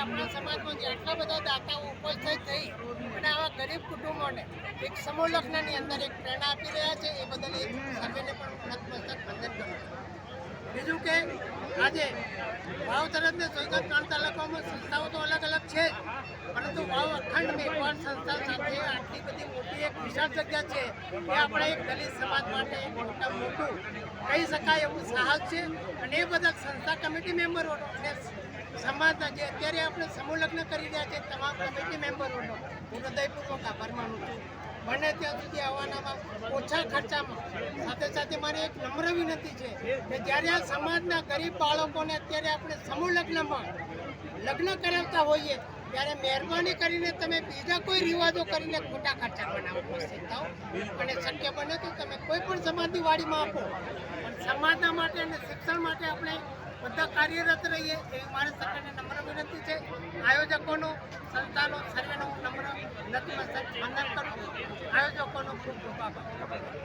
આપણા સમાજમાં જે આટલા બધા દાતાઓ ઉપસ્થિત થઈ અને આવા ગરીબ કુટુંબોને એક સમૂહ અંદર એક પ્રેરણા આપી રહ્યા છે, એ બદલ એ સર્વેને પણ નતમસ્તક વંદન કરું બીજું કે, આજે વાવ તરફને સોયગા ત્રણ તાલુકામાં સંસ્થાઓ તો અલગ અલગ છે પરંતુ વાવ અખંડ મેઘવાળ સંસ્થા સાથે આટલી બધી મોટી એક વિશાળ જગ્યા છે એ આપણે એક દલિત સમાજ માટે મોટા મોટું કહી શકાય એવું સાહસ છે અને એ બદલ સંસ્થા કમિટી મેમ્બરોનો સમાજના જે અત્યારે આપણે સમૂહલગ્ન કરી રહ્યા છે, તમામ કમિટી મેમ્બરોનો હું હૃદયપૂર્વક આભાર માનું છું. બને ત્યાં સુધી આવવાનામાં ઓછા ખર્ચામાં સાથે સાથે મારી એક નમ્ર વિનંતી છે કે જ્યારે આ સમાજના ગરીબ બાળકોને અત્યારે આપણે સમૂહ લગ્નમાં લગ્ન કરાવતા હોઈએ, ત્યારે મહેરબાની કરીને તમે બીજા કોઈ રિવાજો કરીને ખોટા ખર્ચા બનાવો થાઓ અને શક્ય બને તો તમે કોઈ પણ સમાજની વાડીમાં આપો. પણ સમાજના માટે અને શિક્ષણ માટે આપણે બધા કાર્યરત રહીએ એવી મારી સરકારને નમ્ર વિનંતી છે. આયોજકોનો, સંસ્થાનો, સર્વેનો નમ્ર નથી વંદન આયોજકોનો ખૂબ ખૂબ આભાર.